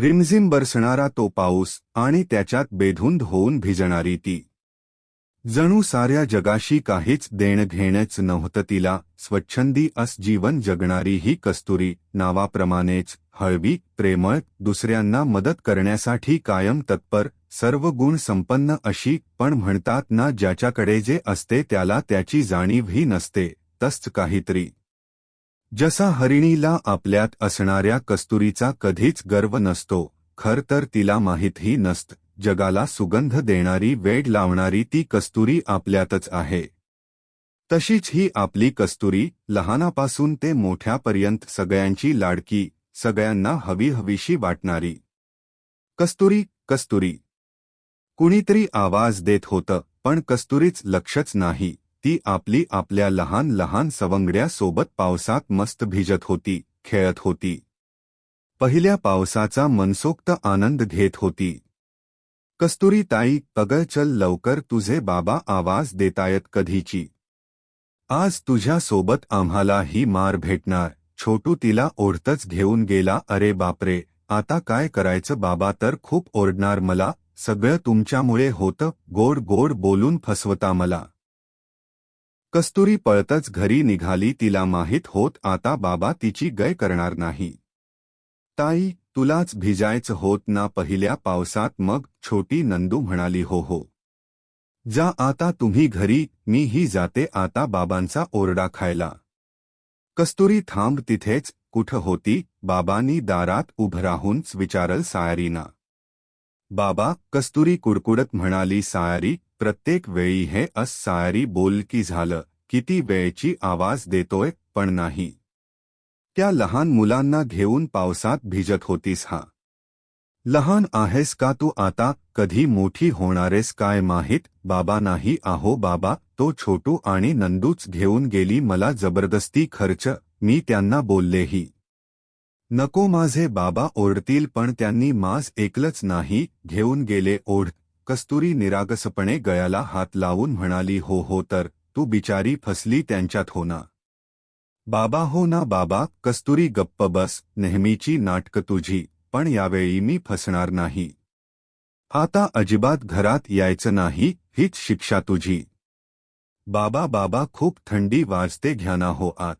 रिमझिम बरसणारा तो पाऊस आणि त्याच्यात बेधुंद होऊन भिजणारी ती. जणू साऱ्या जगाशी काहीच देणं घेणंच नव्हतं तिला स्वच्छंदी अस जीवन जगणारी ही कस्तुरी नावाप्रमाणेच हळवी प्रेमळ दुसऱ्यांना मदत करण्यासाठी कायम तत्पर सर्व गुण संपन्न अशी पण म्हणतात ना ज्याच्याकडे जे असते त्याला त्याची जाणीवही नसते तसच काहीतरी. जसा हरिणीला आपल्यात असणाऱ्या कस्तुरीचा कधीच गर्व नसतो खर तर तिला माहीतही नसत जगाला सुगंध देणारी वेड लावणारी ती कस्तुरी आपल्यातच आहे. तशीच ही आपली कस्तुरी लहानापासून ते मोठ्यापर्यंत सगळ्यांची लाडकी सगळ्यांना हवी हवीशी वाटणारी. कस्तुरी कस्तुरी. कुणीतरी आवाज देत होतं पण कस्तुरीच लक्षच नाही. ती आपली आपल्या लहान लहान सवंगड्यासोबत पावसात मस्त भिजत होती खेळत होती. पहिल्या पावसाचा मनसोक्त आनंद घेत होती. कस्तुरी ताई अगं चल लवकर तुझे बाबा आवाज देतायत कधीची. आज तुझ्या सोबत आम्हाला ही मार भेटणार. छोटू तिला ओढतच घेऊन गेला अरे बापरे आता काय करायचं बाबा तर खूप ओरडणार मला. सगळं तुमच्यामुळे होतं गोड गोड बोलून फसवता मला. कस्तुरी पळतच घरी निघाली तिला माहीत होत आता बाबा तिची गय करणार नाही. ताई तुलाच भिजायचं होत ना पहिल्या पावसात मग छोटी नंदू म्हणाली हो हो. जा आता तुम्ही घरी मी ही जाते आता बाबांचा ओरडा खायला. कस्तुरी थांब तिथेच कुठं होती? बाबांनी दारात उभं राहूनच विचारल सायरीना बाबा कस्तुरी कुडकुडत म्हणाली सायारी प्रत्येक वेळी हे अस सायारी बोल की झालं किती वेळची आवाज देतोय पण नाही. त्या लहान मुलांना घेऊन पावसात भिजत होतीस हा. लहान आहेस का तू आता कधी मोठी होणारेस काय माहीत बाबा नाही आहो बाबा तो छोटू आणि नंदूच घेऊन गेली मला जबरदस्ती खर्च मी त्यांना बोललेही नको माझे बाबा ओरडतील पण त्यांनी मास एकलंच नाही घेऊन गेले. ओढ कस्तुरी निरागसपणे गळ्याला हात लावून म्हणाली हो हो तर तू बिचारी फसली त्यांच्यात हो ना. बाबा हो ना बाबा कस्तुरी गप्प बस नेहमीची नाटक तुझी पण यावेळी मी फसणार नाही. आता अजिबात घरात यायचं नाही हीच शिक्षा तुझी. बाबा बाबा खूप थंडी वाजते घ्याना हो आत.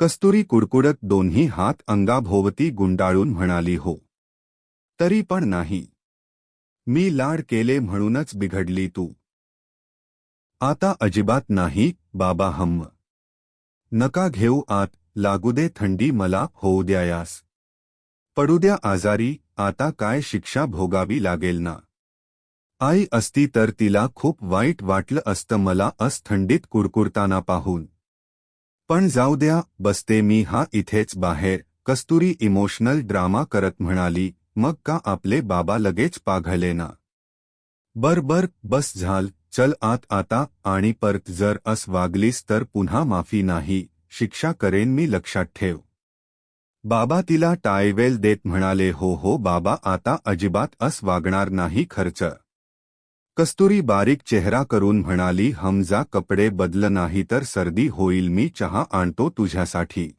कस्तुरी कुडकुडत दोन्ही हात अंगाभोवती गुंडाळून म्हणाली हो. तरी पण नाही. मी लाड केले म्हणूनच बिघडली तू. आता अजिबात नाही बाबा हम्म नका घेऊ आत. लागू दे थंडी मला होऊ द्यायास पडू द्या आजारी आता काय शिक्षा भोगावी लागेल ना. आई असती तर तिला खूप वाईट वाटलं असतं मला अस थंडीत कुरकुरताना पाहून. पण जाऊ द्या बसते मी हा इथेच बाहेर. कस्तुरी इमोशनल ड्रामा करत म्हणाली मग का आपले बाबा लगेच पाघळले ना बर बर बस झाल चल आत आता आणि परत जर अस वागलीस तर पुन्हा माफी नाही शिक्षा करेन मी लक्षात ठेव. बाबा तिला टायवेल देत म्हणाले हो हो बाबा आता अजिबात अस वागणार नाही खर्च. कस्तुरी बारीक चेहरा करून म्हणाली हमजा कपडे बदल नाही तर सर्दी होईल मी चहा आणतो तुझ्यासाठी.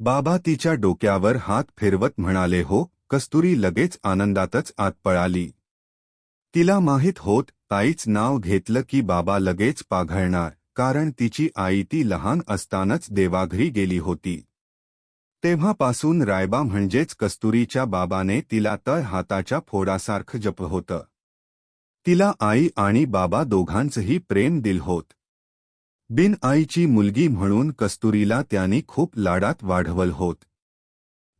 बाबा तिच्या डोक्यावर हात फिरवत म्हणाले हो. कस्तुरी लगेच आनंदातच आत पळाली. तिला माहीत होत ताईच नाव घेतलं की बाबा लगेच पाघळणार कारण तिची आई ती लहान असतानाच देवाघरी गेली होती. तेव्हापासून रायबा म्हणजेच कस्तुरीच्या बाबाने तिला तळ हाताच्या फोडासारखं जप होतं. तिला आई आणि बाबा दोघांचंही प्रेम दिल होत. बिन आईची मुलगी म्हणून कस्तुरीला त्यांनी खूप लाडात वाढवल होत.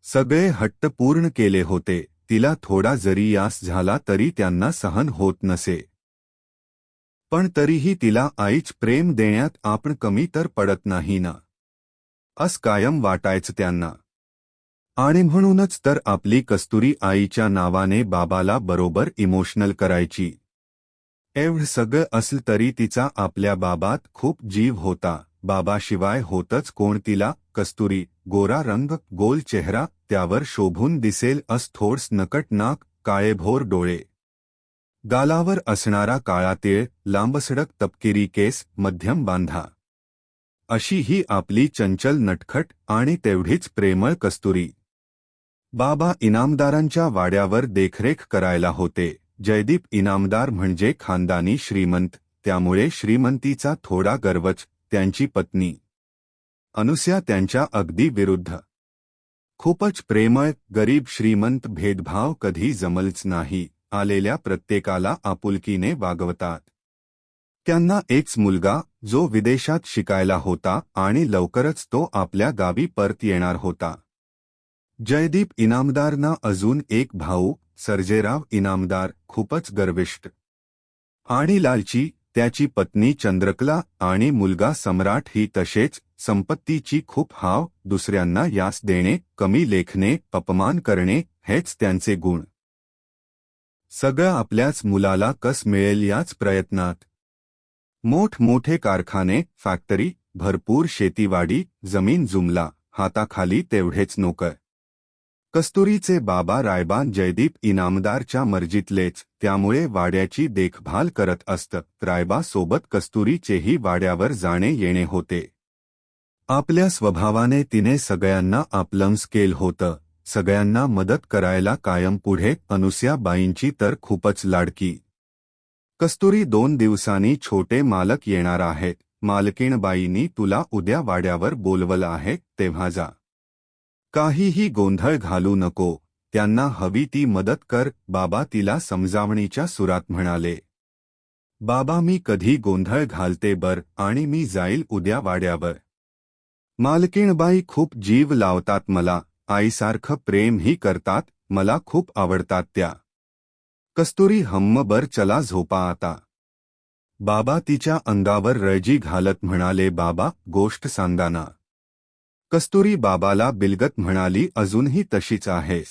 सगळे हट्ट पूर्ण केले होते तिला थोडा जरी यास झाला तरी त्यांना सहन होत नसे. पण तरीही तिला आईच प्रेम देण्यात आपण कमी तर पडत नाही ना अस कायम वाटायचं त्यांना. आणि म्हणूनच तर आपली कस्तुरी आईच्या नावाने बाबाला बरोबर इमोशनल करायची. एवढं सगळं असलं तरी तिचा आपल्या बाबात खूप जीव होता. बाबाशिवाय होतच कोण तिला? कस्तुरी. गोरा रंग गोल चेहरा त्यावर शोभून दिसेल अस थोडस नकट नाक काळेभोर डोळे. गालावर असणारा काळा तेळ लांबसडक तपकिरी केस मध्यम बांधा. अशी ही आपली चंचल नटखट आणि तेवढीच प्रेमळ कस्तुरी. बाबा इनामदारांच्या वाड्यावर देखरेख करायला होते. जयदीप इनामदार म्हणजे खानदानी श्रीमंत त्यामुळे श्रीमंतीचा थोडा गर्वच त्यांची पत्नी. अनुस्या त्यांच्या अगदी विरुद्ध. खूपच प्रेमळ गरीब श्रीमंत भेदभाव कधी जमलच नाही आलेल्या प्रत्येकाला आपुलकीने वागवतात. त्यांना एकच मुलगा जो विदेशात शिकायला होता आणि लवकरच तो आपल्या गावी परत येणार होता. जयदीप इनामदारना अजून एक भाऊ सर्जेराव इनामदार खूपच गर्विष्ट. आणि लालची त्याची पत्नी चंद्रकला आणि मुलगा सम्राट ही तसेच संपत्तीची खूप हाव दुसऱ्यांना यास देणे कमी लेखणे अपमान करणे हेच त्यांचे गुण. सगळं आपल्याच मुलाला कस मिळेल याच प्रयत्नात. मोठमोठे कारखाने फॅक्टरी भरपूर शेतीवाडी जमीन जुमला हाताखाली तेवढेच नोकर. कस्तुरीचे बाबा रायबान जयदीप इनामदारच्या मर्जीतलेच त्यामुळे वाड्याची देखभाल करत असत. रायबा सोबत कस्तुरीचेही वाड्यावर जाणे येणे होते. आपल्या स्वभावाने तिने सगळ्यांना आपलंस केल होतं. सगळ्यांना मदत करायला कायम पुढे अनुस्याबाईंची तर खूपच लाडकी. कस्तुरी दोन दिवसांनी छोटे मालक येणार आहेत मालकीणबाईंनी तुला उद्या वाड्यावर बोलवलं आहे तेव्हा जा. काहीही गोंधळ घालू नको त्यांना हवी ती मदत कर बाबा तिला समजावणीच्या सुरात म्हणाले. बाबा मी कधी गोंधळ घालते बर आणि मी जाईल उद्या वाड्यावर. मालकीणबाई खूप जीव लावतात मला आईसारखं प्रेमही करतात मला खूप आवडतात त्या. कस्तुरी हम्मबर चला झोपा आता. बाबा तिच्या अंगावर रळजी घालत म्हणाले बाबा गोष्ट सांगाना. कस्तुरी बाबाला बिलगत म्हणाली अजूनही तशीच आहेस.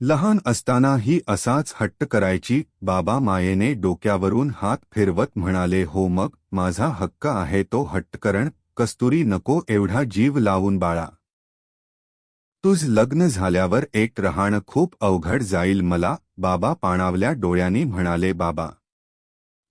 लहान असताना ही असाच हट्ट करायची बाबा मायेने डोक्यावरून हात फिरवत म्हणाले हो मग माझा हक्क आहे तो हट्टकरण कस्तुरी नको एवढा जीव लावून बाळा. तुझ लग्न झाल्यावर एक रहाणं खूप अवघड जाईल मला. बाबा पाणावल्या डोळ्यांनी म्हणाले बाबा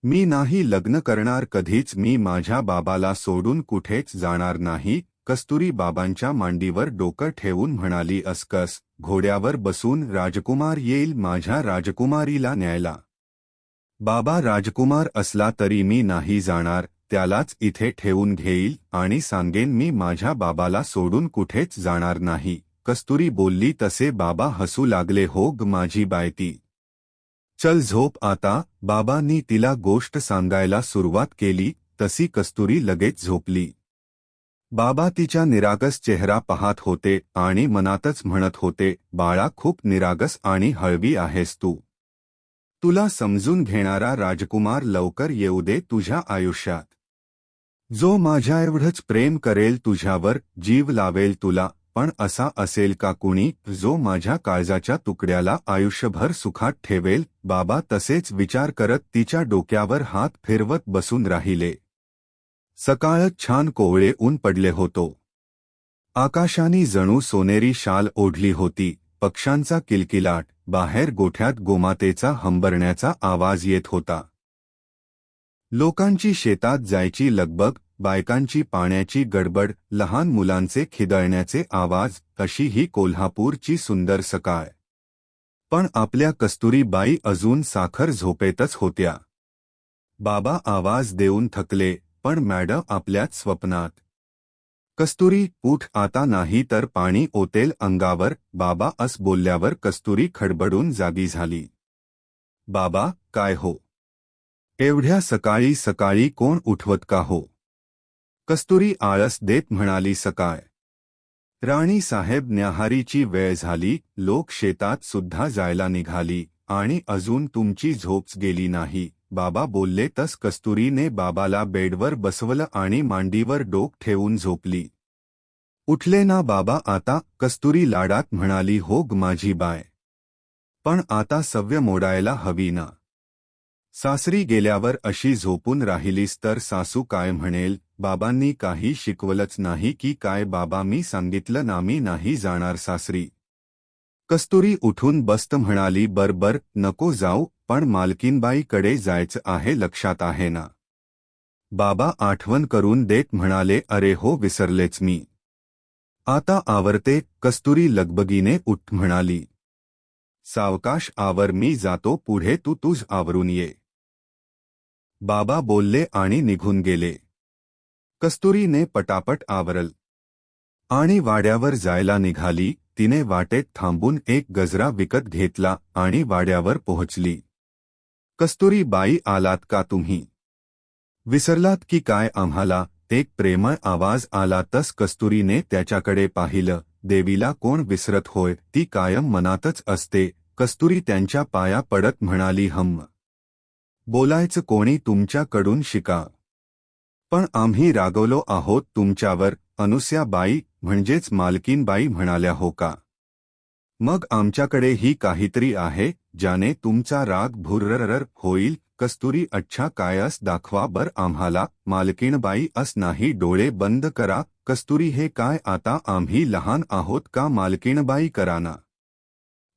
मी नाही लग्न करणार कधीच मी माझ्या बाबाला सोडून कुठेच जाणार नाही कस्तुरी बाबांच्या मांडीवर डोकं ठेवून म्हणाली अस्कस घोड्यावर बसून राजकुमार येईल माझ्या राजकुमारीला न्यायला. बाबा राजकुमार असला तरी मी नाही जाणार त्यालाच इथे ठेवून घेईल आणि सांगेन मी माझ्या बाबाला सोडून कुठेच जाणार नाही कस्तुरी बोलली तसे बाबा हसू लागले हो ग माझी बायती. चल झोप आता. बाबांनी तिला गोष्ट सांगायला सुरुवात केली तशी कस्तुरी लगेच झोपली. बाबा तिच्या निरागस चेहरा पाहत होते आणि मनातच म्हणत होते बाळा खूप निरागस आणि हळवी आहेस तू. तुला समजून घेणारा राजकुमार लवकर येऊ दे तुझ्या आयुष्यात. जो माझ्या एवढंच प्रेम करेल तुझ्यावर जीव लावेल तुला पण असा असेल का कुणी जो माझ्या काळजाच्या तुकड्याला आयुष्यभर सुखात ठेवेल बाबा तसेच विचार करत तिच्या डोक्यावर हात फिरवत बसून राहिले. सकाळ छान कोवळे ऊन पडले होतो. आकाशाने जणू सोनेरी शाल ओढली होती. पक्ष्यांचा किलकिलाट बाहेर गोठ्यात गोमातेचा हंबरण्याचा आवाज येत होता. लोकांची शेतात जायची लगबग बायकांची पाण्याची गडबड लहान मुलांचे खिदळण्याचे आवाज अशी ही कोल्हापूरची सुंदर सकाळ. पण आपल्या कस्तुरीबाई अजून साखर झोपेतच होत्या. बाबा आवाज देऊन थकले पण मॅडम आपल्याच स्वप्नात. कस्तुरी उठ आता नाही तर पाणी ओतेल अंगावर. बाबा अस बोलल्यावर कस्तुरी खडबडून जागी झाली. बाबा काय हो? एवढ्या सकाळी सकाळी कोण उठवत का हो? कस्तुरी आळस देत म्हणाली सकाळ. राणी साहेब न्याहारीची वेळ झाली लोक शेतात सुद्धा जायला निघाली आणि अजून तुमची झोपच गेली नाही. बाबा बोलले तस कस्तुरीने बाबाला बेडवर बसवलं आणि मांडीवर डोक ठेवून झोपली. उठले ना बाबा आता कस्तुरी लाडात म्हणाली होग माझी बाय. पण आता सव्य मोडायला हवी ना. सासरी गेल्यावर अशी झोपून राहिलीस तर सासू काय म्हणेल बाबांनी काही शिकवलंच नाही की काय बाबा मी सांगितलं ना मी नाही जाणार सासरी. कस्तुरी उठून बस्त म्हणाली बरबर नको जाऊ पण मालकीनबाईकडे जायचं आहे लक्षात आहे ना? बाबा आठवण करून देत म्हणाले अरे हो विसरलेच मी. आता आवरते कस्तुरी लगबगीने उठ म्हणाली सावकाश आवर मी जातो पुढे तू तुझ आवरून ये. बाबा बोलले आणि निघून गेले. कस्तुरीने पटापट आवरल आणि वाड्यावर जायला निघाली. तिने वाटेत थांबून एक गजरा विकत घेतला आणि वाड्यावर पोहोचली. कस्तुरी बाई आलात का तुम्ही? विसरलात की काय आम्हाला? एक प्रेमळ आवाज आला तस कस्तुरीने त्याच्याकडे पाहिलं. देवीला कोण विसरत होय? ती कायम मनातच असते. कस्तुरी त्यांच्या पाया पडत म्हणाली हम्म बोलायचं कोणी तुमच्याकडून शिका. पण आम्ही रागवलो आहोत तुमच्यावर अनुस्याबाई म्हणजेच मालकीनबाई म्हणाल्या हो का? मग आमच्याकडे ही काहीतरी आहे ज्याने तुमचा राग भुर्ररर होईल कस्तुरी अच्छा कायस दाखवा बर आम्हाला मालकीणबाई अस नाही डोळे बंद करा कस्तुरी हे काय आता आम्ही लहान आहोत का मालकीणबाई कराना.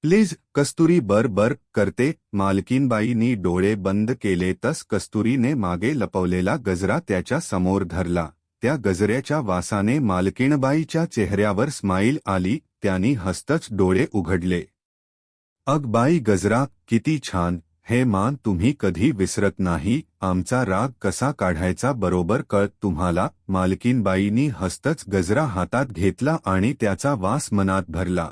प्लीज कस्तुरी बर बर करते मालकीनबाईनी डोळे बंद केले तस कस्तुरीने मागे लपवलेला गजरा त्याच्यासमोर धरला त्या गजऱ्याच्या वासाने मालकीणबाईच्या चेहऱ्यावर स्माईल आली त्यांनी हस्तच डोळे उघडले. अग बाई गजरा किती छान हे मान तुम्ही कधी विसरत नाही आमचा राग कसा काढायचा बरोबर कळत तुम्हाला मालकीनबाईंनी हस्तच गजरा हातात घेतला आणि त्याचा वास मनात भरला.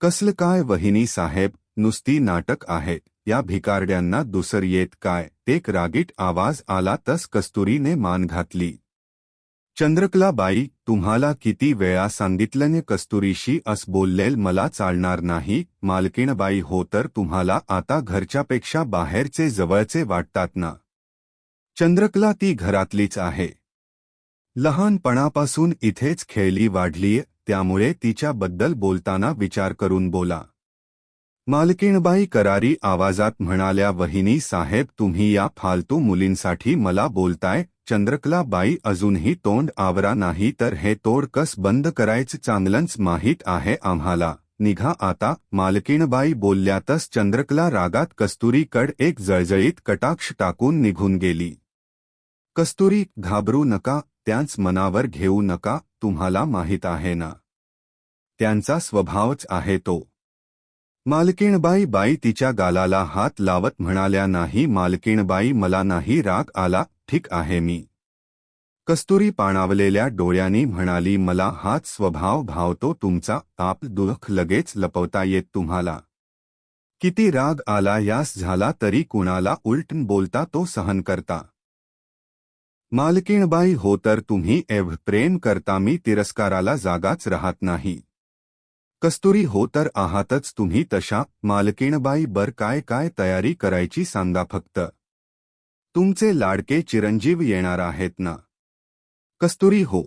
कसलं काय वहिनी साहेब नुसती नाटक आहे या भिकारड्यांना दुसर येत काय एक रागीट आवाज आला तस कस्तुरीने मान घातली. चंद्रकलाबाई तुम्हाला किती वेळा सांगितल्याने कस्तुरीशी अस बोललेल मला चालणार नाही मालकीणबाई हो तर तुम्हाला आता घरच्यापेक्षा बाहेरचे जवळचे वाटतात ना? चंद्रकला ती घरातलीच आहे. लहानपणापासून इथेच खेळली वाढलीय त्यामुळे तिच्याबद्दल बोलताना विचार करून बोला. मालकीणबाई करारी आवाजात म्हणाल्या वहिनी साहेब तुम्ही या फालतू मुलींसाठी मला बोलताय. चंद्रकलाबाई अजूनही तोंड आवरा नाही तर हे तोड कस बंद करायचं? चांगलंच माहीत आहे आम्हाला. निघा आता. मालकीणबाई बोलल्यातच चंद्रकला रागात कस्तुरीकड एक जळजळीत कटाक्ष टाकून निघून गेली. कस्तुरी घाबरू नका. त्यांच मनावर घेऊ नका. तुम्हाला माहीत आहे ना. त्यांचा स्वभावच आहे तो. मालकीणबाई बाई तिच्या गालाला हात लावत म्हणाल्या नाही मालकीणबाई मला नाही राग आला ठीक आहे मी. कस्तुरी पाणावलेल्या डोळ्यांनी म्हणाली मला हात स्वभाव भावतो तुमचा आप दुःख लगेच लपवता येत तुम्हाला. किती राग आला यास झाला तरी कुणाला उलटन बोलता तो सहन करता. मालकीणबाई हो तर तुम्ही एव प्रेम करता मी तिरस्काराला जागाच राहत नाही. कस्तुरी हो तर आहातच तुम्ही तशा मालकीणबाई बर काय काय तयारी करायची सांगा फक्त. तुमचे लाडके चिरंजीव येणार आहेत ना. कस्तुरी हो.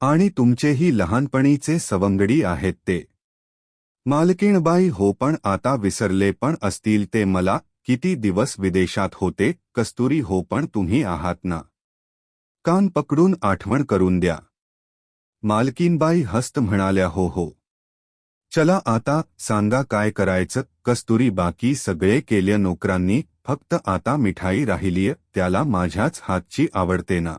आणि तुमचेही लहानपणीचे सवंगडी आहेत ते. मालकीणबाई हो पण आता विसरले पण असतील ते मला किती दिवस विदेशात होते कस्तुरी हो पण तुम्ही आहात ना. कान पकडून आठवण करून द्या. मालकीनबाई हस्त म्हणाल्या हो हो. चला आता सांगा काय करायचं? कस्तुरी बाकी सगळे केल्या नोकरांनी फक्त आता मिठाई राहिलीय त्याला माझ्याच हातची आवडते ना.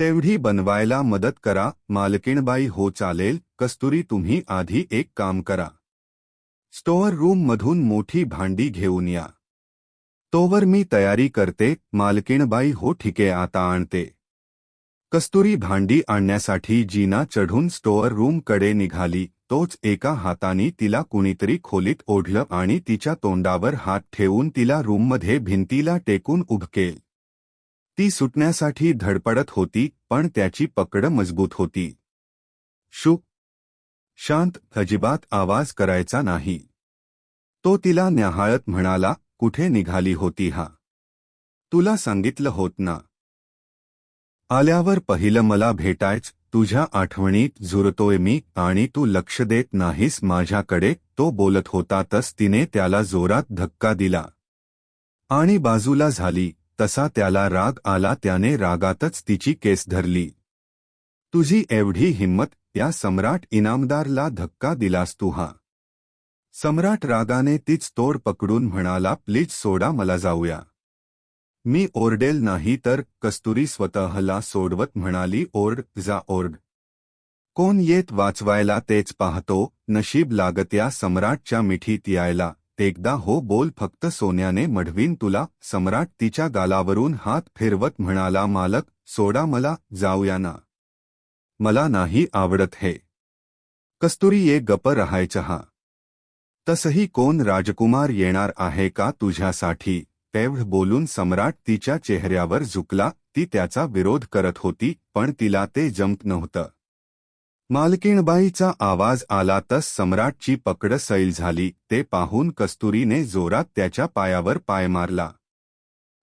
तेवढी बनवायला मदत करा मालकीणबाई हो चालेल कस्तुरी तुम्ही आधी एक काम करा. स्टोअर रूम मधून मोठी भांडी घेऊन या. तोवर मी तयारी करते मालकीणबाई हो ठीके आता आणते. कस्तुरी भांडी आणण्यासाठी जीना चढून स्टोअर रूमकडे निघाली. तोच एका हाताने तिला कुणीतरी खोलीत ओढलं आणि तिच्या तोंडावर हात ठेवून तिला रूममध्ये भिंतीला टेकून उभकेल ती सुटण्यासाठी धडपडत होती पण त्याची पकड मजबूत होती. शु. शांत अजिबात आवाज करायचा नाही. तो तिला न्याहाळत म्हणाला कुठे निघाली होती हा? तुला सांगितलं होत ना? आल्यावर पहिलं मला भेटायच तुझ्या आठवणीत झुरतोय मी आणि तू लक्ष देत नाहीस माझ्याकडे. तो बोलत होता तस तिने त्याला जोरात धक्का दिला. आणि बाजूला झाली तसा त्याला राग आला त्याने रागातच तिची केस धरली. तुझी एवढी हिंमत या सम्राट इनामदारला धक्का दिलास तू हा. सम्राट रागाने तीच तोड पकडून म्हणाला प्लीज सोडा मला जाऊया. मी ओरडेल नाही तर कस्तुरी स्वतःला सोडवत म्हणाली ओरड जा ओरड. कोण येत वाचवायला तेच पाहतो नशीब लागत्या सम्राटच्या मिठीत यायला. एकदा हो बोल फक्त सोन्याने मढवीन तुला सम्राट तिच्या गालावरून हात फिरवत म्हणाला मालक सोडा मला जाऊया ना. मला नाही आवडत हे. कस्तुरी ये गप राहायचं हा. तसही कोण राजकुमार येणार आहे का तुझ्यासाठी? तेवढ बोलून सम्राट तिच्या चेहऱ्यावर झुकला ती त्याचा विरोध करत होती पण तिला ते जमत नव्हतं. मालकीणबाईचा आवाज आला तस सम्राटची पकड सैल झाली ते पाहून कस्तुरीने जोरात त्याच्या पायावर पाय मारला.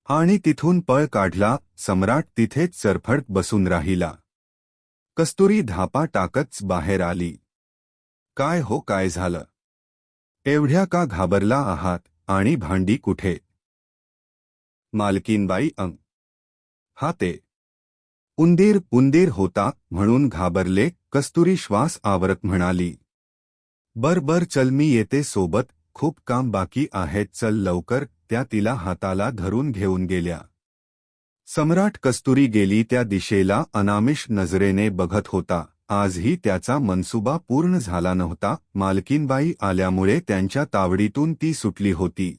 आणि तिथून पळ काढला सम्राट तिथेच चरफड बसून राहिला. कस्तुरी धापा टाकत बाहेर आली. काय हो काय झालं? एवढ्या का घाबरला आहात? आणि भांडी कुठे? मालकीनबाई अंग हा ते. उंदीर उंदीर होता म्हणून घाबरले कस्तुरी श्वास आवरत म्हणाली. बर बर चल मी येते सोबत खूप काम बाकी आहेत चल लवकर त्या तिला हाताला धरून घेऊन गेल्या. सम्राट कस्तुरी गेली त्या दिशेला अनामिष नजरेने बघत होता. आजही त्याचा मनसुबा पूर्ण झाला नव्हता मालकीनबाई आल्यामुळे त्यांच्या तावडीतून ती सुटली होती.